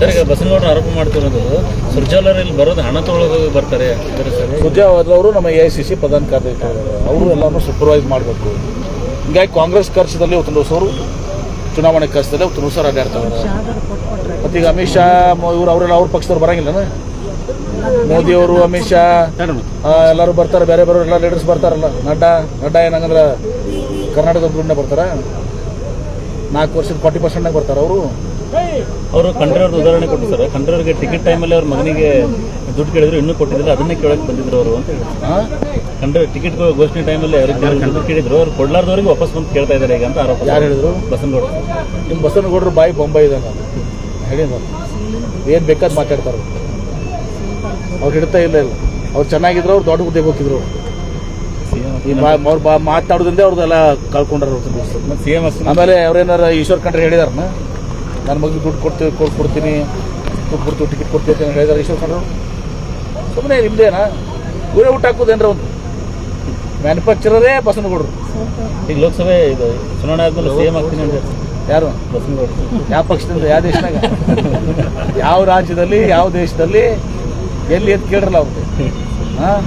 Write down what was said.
Sir, ಈಗ ಬಸನಗೌಡರು ಆರೋಪ ಮಾಡ್ತಿರೋದು ಸುರ್ಜಾಲರ್ ಇಲ್ಲಿ ಬರೋದು ಹಣ ತೊಗೊಳೋದು ಬರ್ತಾರೆ. ಸರಿ ಸರ್ ಸುರ್ಜಾವಾದ್ ಅವರು ನಮ್ಮ ಎ ಐ ಸಿ ಸಿ ಪ್ರಧಾನ ಕಾರ್ಯದರ್ಶಿ ಅವರು. ಎಲ್ಲರೂ ಸೂಪರ್ವೈಸ್ ಮಾಡಬೇಕು. ಹಿಂಗಾಗಿ ಕಾಂಗ್ರೆಸ್ ಖರ್ಚದಲ್ಲಿ ದಿವಸ ಅವರು. ಚುನಾವಣೆ ಖರ್ಚದಲ್ಲಿ ಇವತ್ತು ಸರ್ ಅಡ್ಡಾಡ್ತಾರೆ ಮತ್ತು ಈಗ ಅಮಿತ್ ಶಾ ಇವರು ಅವರೆಲ್ಲ ಅವ್ರ ಪಕ್ಷದವ್ರು ಬರಂಗಿಲ್ಲನ? ಮೋದಿ ಅವರು, ಅಮಿತ್ ಶಾ ಎಲ್ಲರೂ ಬರ್ತಾರೆ, ಬೇರೆ ಬೇರೆ ಎಲ್ಲ ಲೀಡರ್ಸ್ ಬರ್ತಾರಲ್ಲ. ನಡ್ಡಾ ನಡ್ಡಾ ಏನಂಗಂದ್ರೆ ಕರ್ನಾಟಕದ ಬರ್ತಾರ? ನಾಲ್ಕು ವರ್ಷದ ಫಾರ್ಟಿ ಪರ್ಸೆಂಟ್ನಾಗ ಬರ್ತಾರೆ ಅವರು? ಅವರು ಖಂಡ್ರವ್ರ ಉದಾಹರಣೆ ಕೊಟ್ಟು ಸರ್. ಖಂಡ್ರವ್ರಿಗೆ ಟಿಕೆಟ್ ಟೈಮಲ್ಲಿ ಅವ್ರ ಮಗನಿಗೆ ದುಡ್ಡು ಕೇಳಿದ್ರು ಇನ್ನೂ ಕೊಟ್ಟಿದ್ದಿಲ್ಲ ಅದನ್ನೇ ಕೇಳಕ್ಕೆ ಬಂದಿದ್ರು ಅವರು ಅಂತ ಹೇಳಿ ಹಾಂ ಖಂಡ್ರ ಟಿಕೆಟ್ ಘೋಷಣೆ ಟೈಮಲ್ಲಿ ಅವ್ರಿಗೆ ದುಡ್ಡು ಕೇಳಿದ್ರು. ಅವ್ರು ಕೊಡ್ಲಾರ್ದವ್ರಿಗೆ ವಾಪಸ್ ಬಂದು ಕೇಳ್ತಾ ಇದ್ದಾರೆ ಈಗ ಅಂತ ಆರೋಪ ಯಾರು ಹೇಳಿದ್ರು? ಬಸನಗೌಡ ನಿಮ್ಮ ಬಸನಗೌಡರು ಬಾಯಿ ಬೊಂಬೈ ಇದೆ ನಾನು ಹೇಳಿದ ಏನು ಬೇಕಾದ ಮಾತಾಡ್ತಾರೆ? ಅವ್ರು ಹಿಡ್ತಾ ಇಲ್ಲ ಇಲ್ಲ ಅವ್ರು ಚೆನ್ನಾಗಿದ್ರು ಅವ್ರು ದೊಡ್ಡ ಹುದ್ದೆಗೆ ಹೋಗಿದ್ರು. ಈ ಬಾ ಅವ್ರು ಬಾ ಮಾತಾಡೋದ್ರಿಂದ ಅವ್ರದ್ದೆಲ್ಲ ಕಳ್ಕೊಂಡ್ರು ಮತ್ತು ಸಿ ಎಂ ಆಮೇಲೆ ಅವ್ರೇನಾರ ಈಶ್ವರ್ ಖಂಡ್ರೆ ಹೇಳಿದಾರನ? ನನ್ನ ಮಗಳಿಗೆ ದುಡ್ಡು ಕೊಡ್ತೀವಿ ಕೊಡ್ ಕೊಡ್ತೀನಿ. ದುಡ್ಡು ಕೊಡ್ತೀವಿ ಟಿಕೆಟ್ ಕೊಡ್ತೀವಿ ಅಂತ ಹೇಳಿದಾರೆ ಈಶ್ವರ್ ಖಂಡ್ರು ಸುಮ್ಮನೆ ನಿಮ್ದೇನಾ? ಊರೇ ಊಟ ಹಾಕೋದೇನ್ರ ಒಂದು? ಮ್ಯಾನುಫ್ಯಾಕ್ಚರರೇ ಬಸನಗೌಡರು. ಈಗ ಲೋಕಸಭೆ ಇದು ಚುನಾವಣೆ ಆದ್ಮೇಲೆ ಸಿ ಎಂ ಆಗ್ತೀನಿ ಅಂತ ಯಾರು? ಬಸನಗೌಡ ಯಾವ ಪಕ್ಷದಿಂದ? ಯಾವ ದೇಶದಾಗ? ಯಾವ ರಾಜ್ಯದಲ್ಲಿ? ಯಾವ ದೇಶದಲ್ಲಿ? ಎಲ್ಲಿ ಎದ್ದು ಕೇಳ್ರಲ್ಲ ಅವ್ರು. ಹಾಂ?